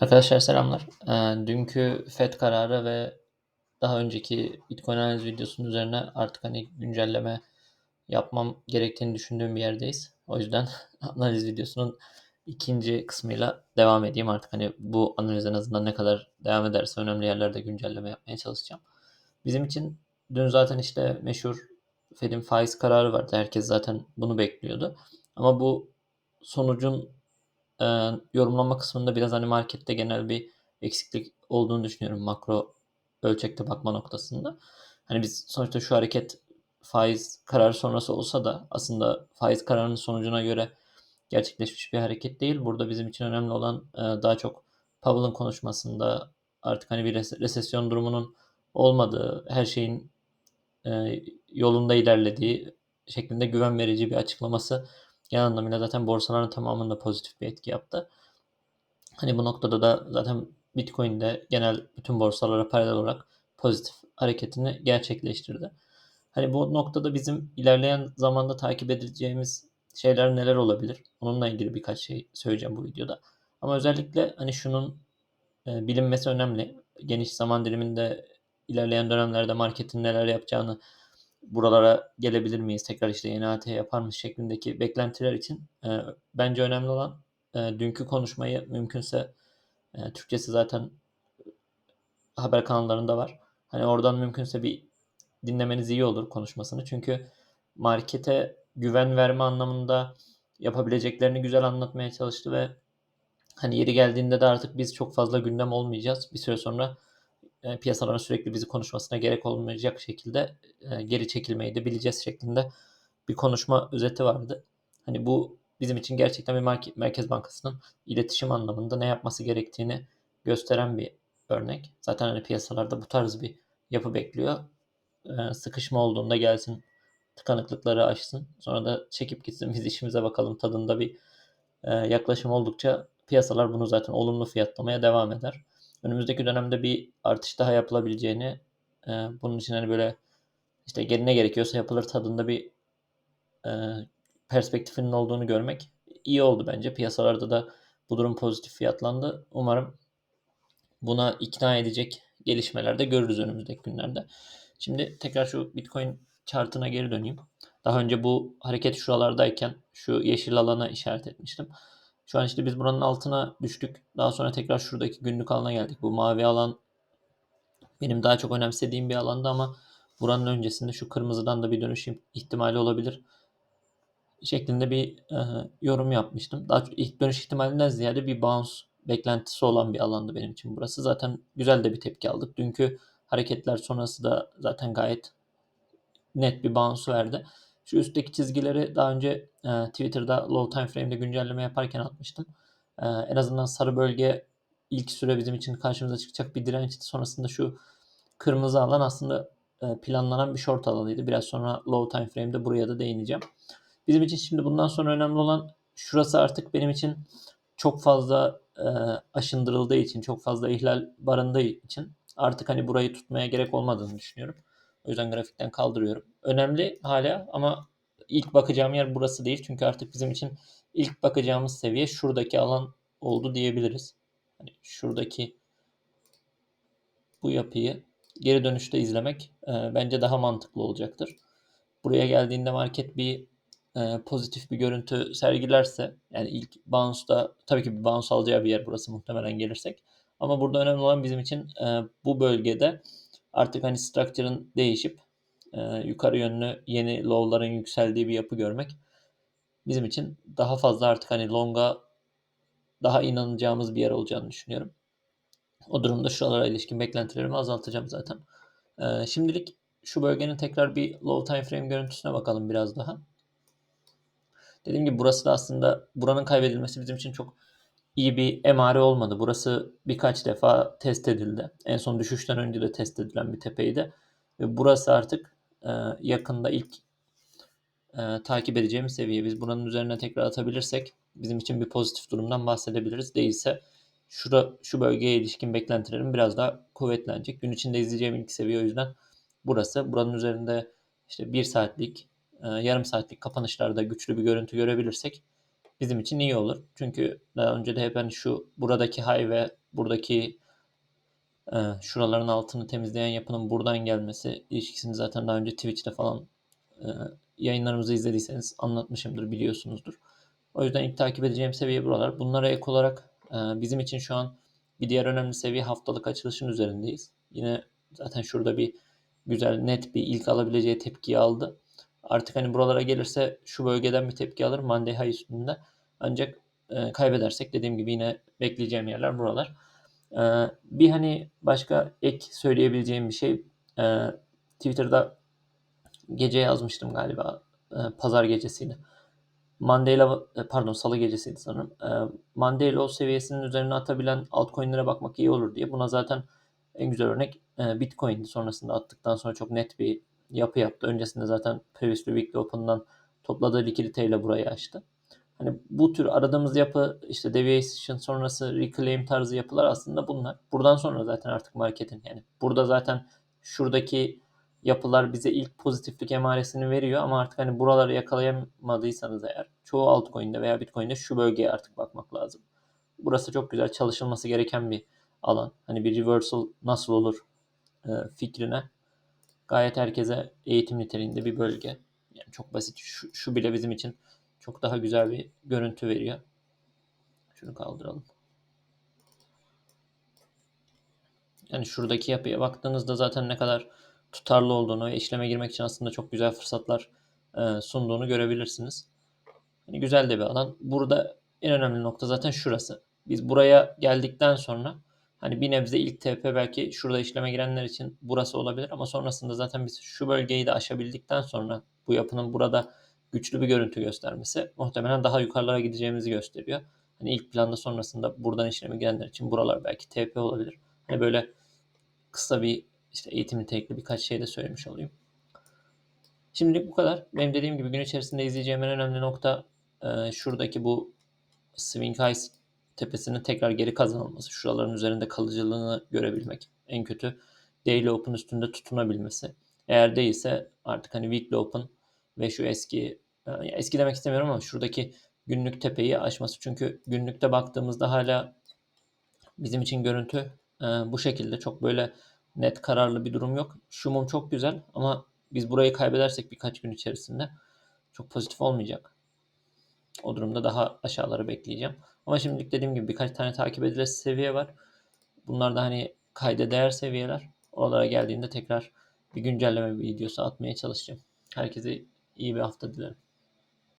Arkadaşlar selamlar. Eee, dünkü FED kararı ve daha önceki Bitcoin analiz videosunun üzerine artık hani güncelleme yapmam gerektiğini düşündüğüm bir yerdeyiz. O yüzden analiz videosunun ikinci kısmıyla devam edeyim. Artık hani bu analiz en azından ne kadar devam ederse önemli yerlerde güncelleme yapmaya çalışacağım. Bizim için dün zaten işte meşhur Fed'in faiz kararı vardı. Herkes zaten bunu bekliyordu. Ama bu sonucun e, yorumlama kısmında biraz hani markette genel bir eksiklik olduğunu düşünüyorum makro ölçekte bakma noktasında. Hani biz sonuçta şu hareket faiz kararı sonrası olsa da aslında faiz kararının sonucuna göre gerçekleşmiş bir hareket değil. Burada bizim için önemli olan e, daha çok Powell'ın konuşmasında artık hani bir resesyon durumunun olmadığı, her şeyin e, yolunda ilerlediği şeklinde güven verici bir açıklaması genel anlamıyla zaten borsaların tamamında pozitif bir etki yaptı. Hani bu noktada da zaten Bitcoin de genel bütün borsalara paralel olarak pozitif hareketini gerçekleştirdi. Hani bu noktada bizim ilerleyen zamanda takip edeceğimiz şeyler neler olabilir? Onunla ilgili birkaç şey söyleyeceğim bu videoda. Ama özellikle hani şunun e, bilinmesi önemli. Geniş zaman diliminde ilerleyen dönemlerde marketin neler yapacağını buralara gelebilir miyiz? Tekrar işte yeni AT yapar mı şeklindeki beklentiler için e, bence önemli olan e, dünkü konuşmayı mümkünse e, Türkçesi zaten haber kanallarında var. Hani oradan mümkünse bir dinlemeniz iyi olur konuşmasını. Çünkü markete güven verme anlamında yapabileceklerini güzel anlatmaya çalıştı ve hani yeri geldiğinde de artık biz çok fazla gündem olmayacağız. Bir süre sonra e, piyasaların sürekli bizi konuşmasına gerek olmayacak şekilde e, geri çekilmeyi de bileceğiz şeklinde bir konuşma özeti vardı. Hani bu bizim için gerçekten bir Merkez Bankası'nın iletişim anlamında ne yapması gerektiğini gösteren bir örnek. Zaten hani piyasalarda bu tarz bir yapı bekliyor. E, sıkışma olduğunda gelsin tıkanıklıkları aşsın. Sonra da çekip gitsin biz işimize bakalım tadında bir e, yaklaşım oldukça piyasalar bunu zaten olumlu fiyatlamaya devam eder önümüzdeki dönemde bir artış daha yapılabileceğini, e, bunun için hani böyle işte ne gerekiyorsa yapılır tadında bir e, perspektifinin olduğunu görmek iyi oldu bence. Piyasalarda da bu durum pozitif fiyatlandı. Umarım buna ikna edecek gelişmeler de görürüz önümüzdeki günlerde. Şimdi tekrar şu Bitcoin chartına geri döneyim. Daha önce bu hareket şuralardayken şu yeşil alana işaret etmiştim. Şu an işte biz buranın altına düştük. Daha sonra tekrar şuradaki günlük alana geldik. Bu mavi alan benim daha çok önemsediğim bir alanda ama buranın öncesinde şu kırmızıdan da bir dönüş ihtimali olabilir şeklinde bir e, yorum yapmıştım. Daha çok ilk dönüş ihtimalinden ziyade bir bounce beklentisi olan bir alandı benim için burası. Zaten güzel de bir tepki aldık. Dünkü hareketler sonrası da zaten gayet net bir bounce verdi. Şu üstteki çizgileri daha önce e, Twitter'da low time frame'de güncelleme yaparken atmıştım. E, en azından sarı bölge ilk süre bizim için karşımıza çıkacak bir dirençti. Sonrasında şu kırmızı alan aslında e, planlanan bir short alanıydı. Biraz sonra low time frame'de buraya da değineceğim. Bizim için şimdi bundan sonra önemli olan şurası artık benim için çok fazla e, aşındırıldığı için, çok fazla ihlal barındığı için artık hani burayı tutmaya gerek olmadığını düşünüyorum. O yüzden grafikten kaldırıyorum. Önemli hala ama ilk bakacağım yer burası değil. Çünkü artık bizim için ilk bakacağımız seviye şuradaki alan oldu diyebiliriz. Hani şuradaki bu yapıyı geri dönüşte izlemek e, bence daha mantıklı olacaktır. Buraya geldiğinde market bir e, pozitif bir görüntü sergilerse yani ilk bounce'da tabii ki bir bounce alacağı bir yer burası muhtemelen gelirsek. Ama burada önemli olan bizim için e, bu bölgede artık hani structure'ın değişip e, yukarı yönlü yeni low'ların yükseldiği bir yapı görmek bizim için daha fazla artık hani long'a daha inanacağımız bir yer olacağını düşünüyorum. O durumda şuralara ilişkin beklentilerimi azaltacağım zaten. E, şimdilik şu bölgenin tekrar bir low time frame görüntüsüne bakalım biraz daha. Dediğim gibi burası da aslında buranın kaybedilmesi bizim için çok iyi bir emare olmadı. Burası birkaç defa test edildi. En son düşüşten önce de test edilen bir tepeydi. Ve burası artık e, yakında ilk e, takip edeceğimiz seviye. Biz buranın üzerine tekrar atabilirsek bizim için bir pozitif durumdan bahsedebiliriz. Değilse şura, şu bölgeye ilişkin beklentilerim biraz daha kuvvetlenecek. Gün içinde izleyeceğim ilk seviye o yüzden burası. Buranın üzerinde işte bir saatlik, e, yarım saatlik kapanışlarda güçlü bir görüntü görebilirsek bizim için iyi olur. Çünkü daha önce de hep hani şu buradaki high ve buradaki e, şuraların altını temizleyen yapının buradan gelmesi ilişkisini zaten daha önce Twitch'te falan e, yayınlarımızı izlediyseniz anlatmışımdır, biliyorsunuzdur. O yüzden ilk takip edeceğim seviye buralar. Bunlara ek olarak e, bizim için şu an bir diğer önemli seviye haftalık açılışın üzerindeyiz. Yine zaten şurada bir güzel net bir ilk alabileceği tepkiyi aldı. Artık hani buralara gelirse şu bölgeden bir tepki alır Monday High üstünde. Ancak e, kaybedersek dediğim gibi yine bekleyeceğim yerler buralar. E, bir hani başka ek söyleyebileceğim bir şey e, Twitter'da gece yazmıştım galiba e, pazar gecesiydi. Mandela pardon salı gecesiydi sanırım. E, Mandela seviyesinin üzerine atabilen altcoin'lere bakmak iyi olur diye. Buna zaten en güzel örnek e, Bitcoin'di. Sonrasında attıktan sonra çok net bir yapı yaptı. Öncesinde zaten Previously Weekly Open'dan topladığı likiditeyle burayı açtı. Hani bu tür aradığımız yapı işte deviation sonrası reclaim tarzı yapılar aslında bunlar. Buradan sonra zaten artık marketin yani burada zaten şuradaki yapılar bize ilk pozitiflik emaresini veriyor ama artık hani buraları yakalayamadıysanız eğer çoğu altcoin'de veya Bitcoin'de şu bölgeye artık bakmak lazım. Burası çok güzel çalışılması gereken bir alan. Hani bir reversal nasıl olur e, fikrine gayet herkese eğitim niteliğinde bir bölge. Yani çok basit. Şu, şu bile bizim için çok daha güzel bir görüntü veriyor. Şunu kaldıralım. Yani şuradaki yapıya baktığınızda zaten ne kadar tutarlı olduğunu ve işleme girmek için aslında çok güzel fırsatlar e, sunduğunu görebilirsiniz. Yani güzel de bir alan. Burada en önemli nokta zaten şurası. Biz buraya geldikten sonra hani bir nebze ilk TP belki şurada işleme girenler için burası olabilir ama sonrasında zaten biz şu bölgeyi de aşabildikten sonra bu yapının burada güçlü bir görüntü göstermesi muhtemelen daha yukarılara gideceğimizi gösteriyor. Hani ilk planda sonrasında buradan işleme girenler için buralar belki TP olabilir. Hani böyle kısa bir işte eğitim nitelikli birkaç şey de söylemiş olayım. Şimdilik bu kadar. Benim dediğim gibi gün içerisinde izleyeceğim en önemli nokta e, şuradaki bu Swing High tepesinin tekrar geri kazanılması. Şuraların üzerinde kalıcılığını görebilmek. En kötü Daily Open üstünde tutunabilmesi. Eğer değilse artık hani Weekly Open ve şu eski e, eski demek istemiyorum ama şuradaki günlük tepeyi aşması. Çünkü günlükte baktığımızda hala bizim için görüntü e, bu şekilde çok böyle net kararlı bir durum yok. Şu mum çok güzel ama biz burayı kaybedersek birkaç gün içerisinde çok pozitif olmayacak. O durumda daha aşağıları bekleyeceğim. Ama şimdilik dediğim gibi birkaç tane takip edilesi seviye var. Bunlar da hani kayda değer seviyeler. Oralara geldiğinde tekrar bir güncelleme videosu atmaya çalışacağım. Herkese iyi bir hafta dilerim.